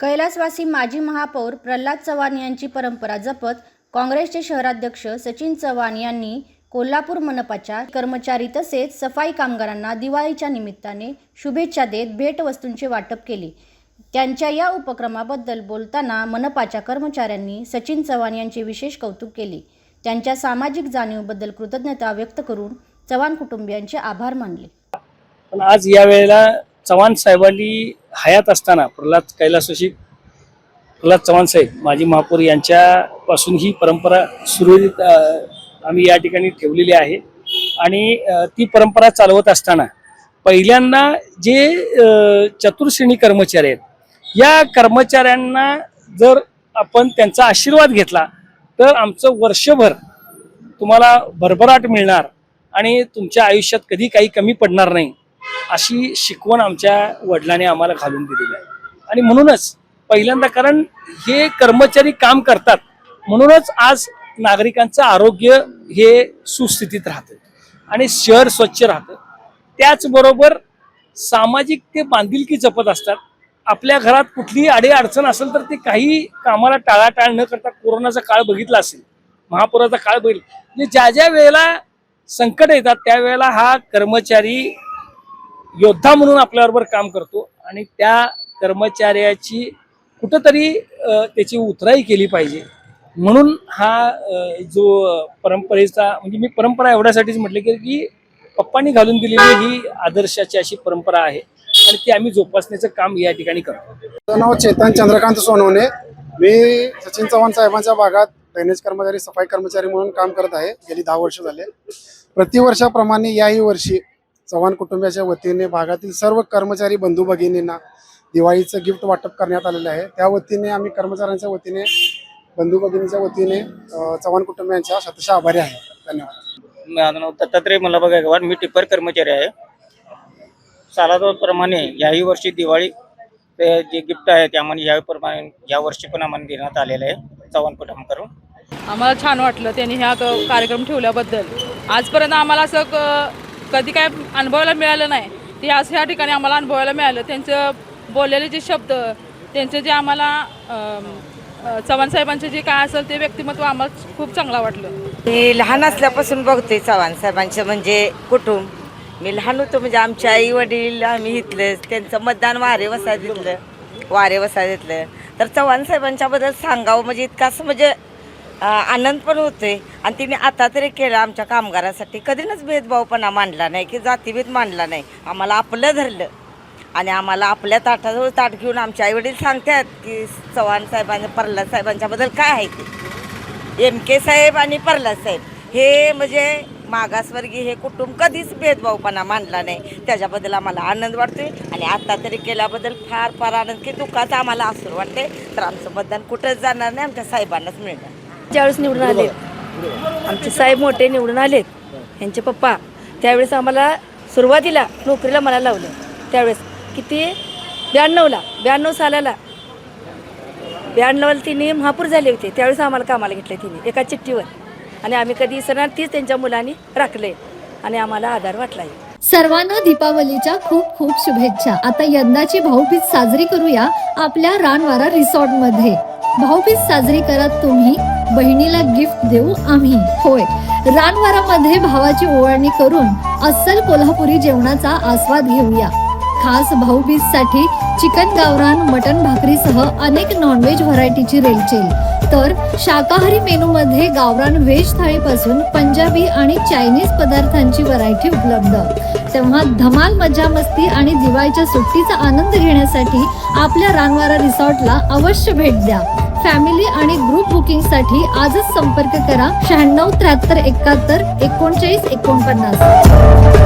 कैलासवासी माजी महापौर प्रल्हाद चव्हाण यांची परंपरा जपत काँग्रेसचे शहराध्यक्ष सचिन चव्हाण यांनी कोल्हापूर मनपाच्या कर्मचारी तसेच सफाई कामगारांना दिवाळीच्या निमित्ताने शुभेच्छा देत भेटवस्तूंचे वाटप केले. त्यांच्या या उपक्रमाबद्दल बोलताना मनपाच्या कर्मचाऱ्यांनी सचिन चव्हाण यांचे विशेष कौतुक केले. त्यांच्या सामाजिक जाणीवबद्दल कृतज्ञता व्यक्त करून चव्हाण कुटुंबियांचे आभार मानले. पण आज या वेळेला चव्हाण साहेबांनी हयात असताना प्रल्हाद कैलासवासी प्रल्हाद चव्हाण साहेब माजी महापौर यांच्यापासून ही परंपरा सुरळीत आम्ही या ठिकाणी ठेवलेली आहे. आणि ती परंपरा चालवत असताना पहिल्यांदा जे चतुर्श्रेणी कर्मचारी आहेत या कर्मचाऱ्यांना जर आपण त्यांचा आशीर्वाद घेतला तर आमचं वर्षभर तुम्हाला भरभराट मिळणार आणि तुमच्या आयुष्यात कधी काही कमी पडणार नाही. अशी शिकवण आमच्या वडिलांनी आम्हाला घालून दिलेली आहे. आणि म्हणूनच पहिल्यांदा कारण हे कर्मचारी काम करतात म्हणूनच आज नागरिकांचं आरोग्य हे सुस्थितीत राहतं आणि शहर स्वच्छ राहतं. त्याचबरोबर सामाजिक ते बांधिलकी जपत असतात. आपल्या घरात कुठलीही अडी अडचण असेल तर ते काही कामाला टाळाटाळ न करता कोरोनाचा काळ बघितला असेल महापुराचा काळ बघितला. म्हणजे ज्या ज्या वेळेला संकट येतात त्यावेळेला हा कर्मचारी योद्धा म्हणून आपल्याबरोबर काम करतो आणि त्या कर्मचाऱ्याची कुठंतरी त्याची उतराई केली पाहिजे. म्हणून हा जो परंपरेचा म्हणजे मी परंपरा एवढ्यासाठीच म्हटलं की की पप्पांनी घालून दिलेली ही आदर्शाची अशी परंपरा आहे आणि ती आम्ही जोपासण्याचं काम या ठिकाणी करतो. माझं नाव चेतन चंद्रकांत सोनवणे. मी सचिन चव्हाण साहेबांच्या भागात ड्रेनेज कर्मचारी सफाई कर्मचारी म्हणून काम करत आहे. गेली दहा वर्ष झाले. प्रतिवर्षाप्रमाणे याही वर्षी चव्हाण कुटुंबियाच्या वतीने भागातील सर्व कर्मचारी बंधू भगिनींना दिवाळीचं गिफ्ट वाटप करण्यात आलेलं आहे. त्या वतीने आम्ही कर्मचाऱ्यांच्या वतीने बंधू भगिनीच्या वतीने चव्हाण कुटुंबियांच्या शतशः आभारी आहे. धन्यवाद. माझं नाव दत्तात्रय मल्हाबा गायकवाड. मी टिप्पर कर्मचारी आहे. सालाप्रमाणे याही वर्षी दिवाळी जे गिफ्ट आहे ते आम्हाला याही प्रमाणे या वर्षी पण आम्हाला देण्यात आलेलं आहे. चव्हाण कुटुंबकडून आम्हाला छान वाटलं त्यांनी ह्या क- कार्यक्रम ठेवल्याबद्दल. आजपर्यंत आम्हाला असं क- कधी काय अनुभवायला मिळालं नाही. ते आज ह्या ठिकाणी आम्हाला अनुभवायला मिळालं. त्यांचं बोललेले जे शब्द त्यांचे जे आम्हाला चव्हाण साहेबांचे जे काय असेल ते व्यक्तिमत्व आम्हाला खूप चांगलं वाटलं. मी लहान असल्यापासून बघते चव्हाण साहेबांचं म्हणजे कुटुंब. मी लहान होतो म्हणजे आमच्या आई वडील आम्ही इथले त्यांचं मतदान वारे वसा घेतलं वारे वसा घेतलं तर चव्हाण साहेबांच्याबद्दल सांगावं म्हणजे इतकं असं म्हणजे आनंद पण होतोय आणि तिने आता तरी केलं आमच्या कामगारासाठी. कधीच भेदभावपणा मांडला नाही की जातीभेद मांडला नाही. आम्हाला आपलं धरलं. आणि आम्हाला आपल्या ताटाजवळ ताट घेऊन आमचे आईवडील सांगतात की चव्हाण साहेबांच्या प्रल्हाद साहेबांच्याबद्दल काय आहे ते? एम के साहेब आणि प्रल्हाद साहेब. हे म्हणजे मागासवर्गीय हे कुटुंब कधीच भेदभावपणा मानला नाही. त्याच्याबद्दल आम्हाला आनंद वाटतोय. आणि आता तरी केल्याबद्दल फार फार आनंद की दुःखाचा आम्हाला असर वाटते तर आमचं मतदान कुठंच जाणार नाही आमच्या साहेबांनाच मिळणार. ज्यावेळेस निवडून आले आमचे साहेब मोठे निवडून आलेत. यांचे पप्पा. त्यावेळेस आम्हाला सुरुवातीला नोकरीला मला लावलं. त्यावेळेस किती? ब्याण्णवला. ब्याण्णव सालाला. ब्याण्णवला तिने महापूर झाले होते. त्यावेळेस आम्हाला कामाला घेतले तिने एका चिठ्ठीवर. आणि आम्ही कधी विसरणार तीच त्यांच्या मुलांनी राखले आणि आम्हाला आधार वाटला आहे सर्वांना दीपावलीच्या खूप खूप शुभेच्छा. आता यंदाची भाऊबीज साजरी करूया आपल्या रानवारा रिसॉर्टमध्ये भाऊबीज साजरी करत तुम्ही बहिणीला गिफ्ट देऊ आम्ही. होय रानवारामध्ये भावाची ओवाळणी करून अस्सल कोल्हापुरी जेवणाचा आस्वाद घेऊया. खास भाऊबीजसाठी चिकन गावरान मटन भाकरीसह अनेक नॉनव्हेज व्हरायटीची रेलचेल. तर शाकाहारी मेनू मध्ये गावरान व्हेज थाळीपासून पंजाबी आणि चायनीज पदार्थांची व्हरायटी उपलब्ध. तेव्हा धमाल मजा मस्ती आणि दिवाळीच्या सुट्टीचा आनंद घेण्यासाठी आपल्या रानवारा रिसॉर्टला अवश्य भेट द्या. फॅमिली आणि ग्रुप बुकिंगसाठी आजच संपर्क करा शहाण्णव त्र्याहत्तर एकाहत्तर एकोणचाळीस एकोणपन्नास.